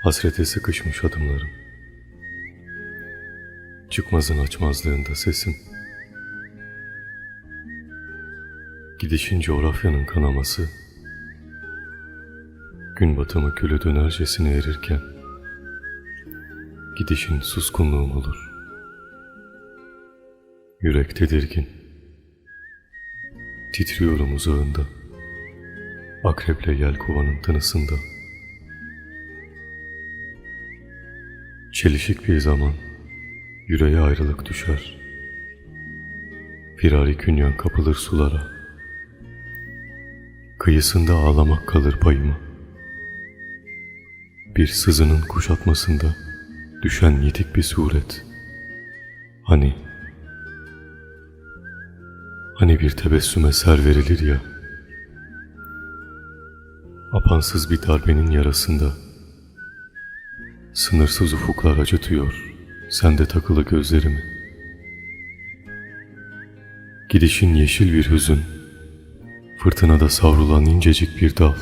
Hasrete sıkışmış adımlarım. Çıkmazın açmazlığında sesim. Gidişin coğrafyanın kanaması. Gün batımı külü dönercesine erirken. Gidişin suskunluğum olur. Yürek tedirgin. Titriyorum uzağında. Akreple yelkovanın tınısında. Çelişik bir zaman yüreğe ayrılık düşer. Firari künyan kapılır sulara. Kıyısında ağlamak kalır payıma. Bir sızının kuşatmasında düşen yetik bir suret. Hani, hani bir tebessüme ser verilir ya. Apansız bir darbenin yarasında Sınırsız ufuklar acıtıyor. Sende takılı gözlerimi Gidişin yeşil bir hüzün. Fırtınada savrulan incecik bir dal.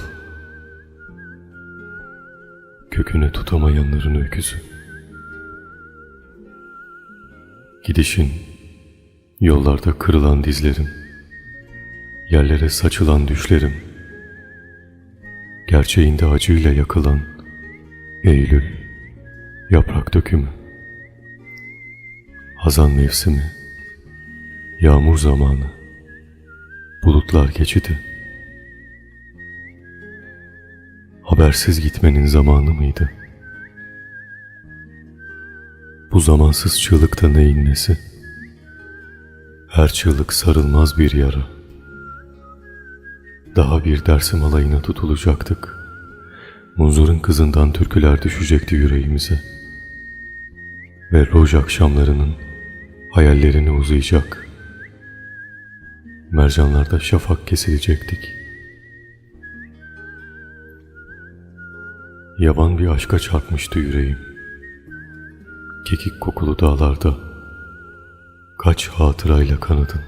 Köküne tutamayanların öyküsü. Gidişin Yollarda kırılan dizlerim. Yerlere saçılan düşlerim. Gerçeğinde acıyla yakılan Eylül Yaprak dökümü Hazan mevsimi Yağmur zamanı Bulutlar geçidi Habersiz gitmenin zamanı mıydı? Bu zamansız çığlıkta neyin nesi? Her çığlık sarılmaz bir yara. Daha bir dersim alayına tutulacaktık. Munzur'un kızından türküler düşecekti yüreğimize. Ve roj akşamlarının hayallerini uzayacak. Mercanlarda şafak kesilecektik. Yaban bir aşka çarpmıştı yüreğim. Kekik kokulu dağlarda kaç hatırayla kanadın.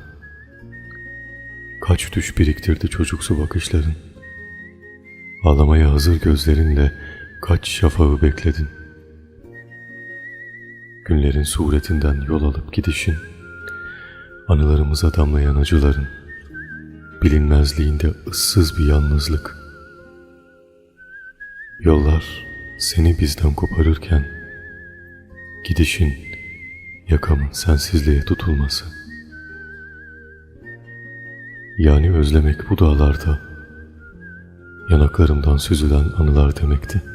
Kaç düş biriktirdi çocuksu bakışların. Ağlamaya hazır gözlerinle kaç şafağı bekledin. Günlerin suretinden yol alıp gidişin, anılarımıza damlayan acıların, bilinmezliğinde ıssız bir yalnızlık. Yollar seni bizden koparırken, gidişin yakamın sensizliğe tutulması. Yani özlemek bu dağlarda, yanaklarımdan süzülen anılar demekti.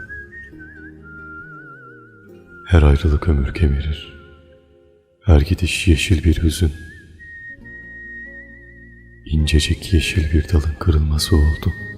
Her ayrılık ömür kemirir. Her gidiş yeşil bir hüzün. İncecik yeşil bir dalın kırılması oldu.''